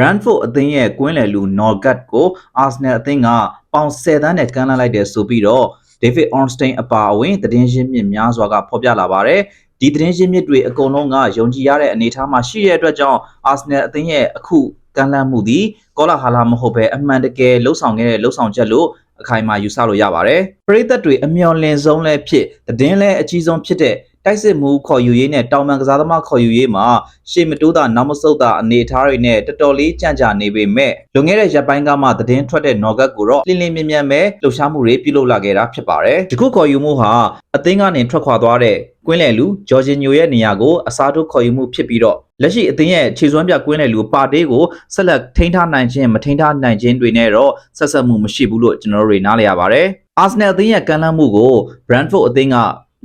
Brentford အသင်းရဲ့ကွင်းလယ်လူ Norgard ကို Arsenal အသင်းကပေါင်10သန်းနဲ့ကမ်းလှမ်းလိုက်တယ်ဆိုပြီးတော့ David Ornstein အပါအဝင်သတင်းရင်းမြစ်များစွာကဖော်ပြလာပါတယ်။ဒီသတင်းရင်းမြစ်တွေအကုန်လုံးကယုံကြည်ရတဲ့အနေအထားမှာရှိတဲ့အတွက်ကြောင့် Arsenal အသင်းရဲ့အခုကမ်းလှမ်းမှုသည်ကောလာဟာလာမဟုတ်ဘဲအမှန်တကယ်လှုပ်ဆောင်ခဲ့တဲ့လှုပ်ဆောင်ချက်လို့အခိုင်အမာယူဆလို့ရပါတယ်။ပရိသတ်တွေအမျော်လင့်ဆုံးလည်းဖြစ်သတင်းလည်းအကြီးဆုံးဖြစ်တဲ့ တိုက်စစ်မှုခေါ်ယူရေးနဲ့တောင်ပန်ကစားသမားခေါ်ယူရေးမှာရှေ့မတိုးတာနောက်မဆုတ်တာအနေအထားတွေနဲ့တော်တော်လေးကြံ့ကြာနေပေမဲ့လွန်ခဲ့တဲ့ရက်ပိုင်းကမှသတင်းထွက်တဲ့နော်ဂတ်ကိုတော့လင်းလင်းမြင်မြန်ပဲလှုပ်ရှားမှုတွေပြုလုပ်လာခဲ့တာဖြစ်ပါတယ်။ဒီခုခေါ်ယူမှုဟာအသင်းကနေထွက်ခွာသွားတဲ့ကွင်းလယ်လူဂျော်ဂျင်ညိုရဲ့နေရာကိုအစားထိုးခေါ်ယူမှုဖြစ်ပြီးတော့လက်ရှိအသင်းရဲ့ခြေစွမ်းပြကွင်းလယ်လူပါတေးကိုဆက်လက်ထိန်းထားနိုင်ခြင်းမထိန်းထားနိုင်ခြင်းတွေနဲ့တော့ဆက်ဆက်မှုမရှိဘူးလို့ကျွန်တော်တို့တွေနားလည်ရပါတယ်။ Arsenal အသင်းရဲ့ကမ်းလှမ်းမှုကို Brentford အသင်းက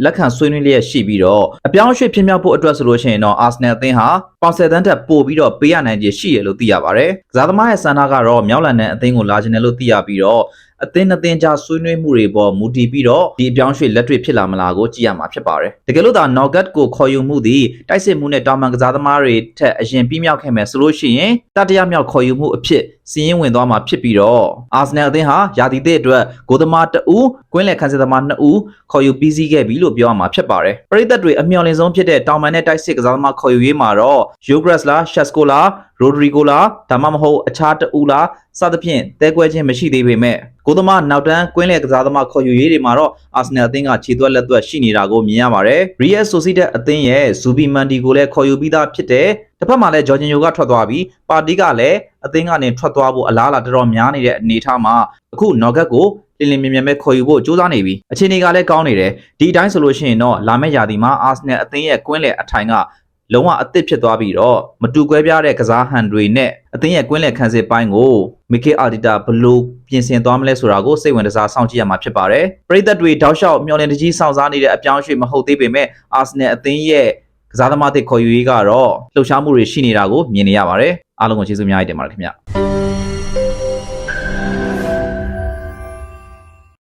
လက်ခံဆွေးနွေးလျက်ရှိပြီးတော့အပြောင်းအရွှေ့ဖြစ်မြောက်ဖို့အတွက်ဆိုလို့ရှိရင်တော့ Arsenal အသင်းဟာပေါင်ဆယ်တန်းတက်ပို့ပြီးတော့ပေးရနိုင်ခြေရှိရလို့သိရပါတယ်။ကစားသမားရဲ့စံနာကတော့မြောက်လန်ဒန်အသင်းကိုလာခြင်းတယ်လို့သိရပြီးတော့ အသင်းအသင်းကြားဆွေးနွေးမှုတွေပေါ်မူတည်ပြီးတော့ဒီအပြောင်းအရွှေ့လက်တွေ့ဖြစ်လာမလားကိုကြည့်ရမှာဖြစ်ပါတယ်။တကယ်လို့သာ Nugget ကိုခေါ်ယူမှုသည်တိုက်စစ်မှုနဲ့တောင်ပန်ကစားသမားတွေထက်အရင်ပြီးမြောက်ခဲ့မယ်ဆိုလို့ရှိရင်တတိယမြောက်ခေါ်ယူမှုအဖြစ်စီးရင်ဝင်သွားမှာဖြစ်ပြီးတော့ Arsenal အသင်းဟာယာတီသစ်အတွက်ဂိုးသမား2ဦးကွင်းလယ်ခန်းစစ်သမား2ဦးခေါ်ယူပြီးစီးခဲ့ပြီလို့ပြောရမှာဖြစ်ပါတယ်။ပရိသတ်တွေအမျှော်လင့်ဆုံးဖြစ်တဲ့တောင်ပန်နဲ့တိုက်စစ်ကစားသမားခေါ်ယူရေးမှာတော့ Yogres လား Shasko လား Rodrigo လားဒါမှမဟုတ်အခြားတဦးလားစသဖြင့်တဲကွဲခြင်းမရှိသေးပေမဲ့ကိုသမားနောက်တန်းကွင်းလယ်ကစားသမားခေါ်ယူရေးတွေမှာတော့ Arsenal အသင်းကခြေသွက်လက်သွက်ရှိနေတာကိုမြင်ရပါတယ်။ Real Sociedad အသင်းရဲ့ Zubi Mandi ကိုလည်းခေါ်ယူပြီးသားဖြစ်တဲ့တစ်ဖက်မှာလည်း Jorginho ကထွက်သွားပြီးပါတီကလည်းအသင်းကနေထွက်သွားဖို့အလားအလာတော်တော်များနေတဲ့အနေအထားမှာအခု Nugget ကိုလင်းလင်းမြင်မြန်ပဲခေါ်ယူဖို့ကြိုးစားနေပြီအခြေအနေကလည်းကောင်းနေတယ်ဒီအတိုင်းဆိုလို့ရှိရင်တော့လာမယ့်ရာသီမှာ Arsenal အသင်းရဲ့ကွင်းလယ်အထိုင်က လုံးဝအသစ်ဖြစ်သွားပြီးတော့မတူကွဲပြားတဲ့ကစားဟန်တွေနဲ့အသင်းရဲ့ကွင်းလယ်ခန်းစစ်ပိုင်းကိုမီကေအာဒီတာဘလို့ပြင်ဆင်သွားမလဲဆိုတာကိုစိတ်ဝင်စားစောင့်ကြည့်ရမှာဖြစ်ပါတယ်ပရိသတ်တွေတောက်လျှောက်မျှော်လင့်တကြီးစောင့်စားနေတဲ့အပြောင်းအရွှေ့မဟုတ်သေးပေမဲ့ Arsenal အသင်းရဲ့ကစားသမားတွေခေါ်ယူရေးကတော့လှုပ်ရှားမှုတွေရှိနေတာကိုမြင်နေရပါတယ်အားလုံးကိုကျေးဇူးအများကြီးတင်ပါတယ်ခင်ဗျ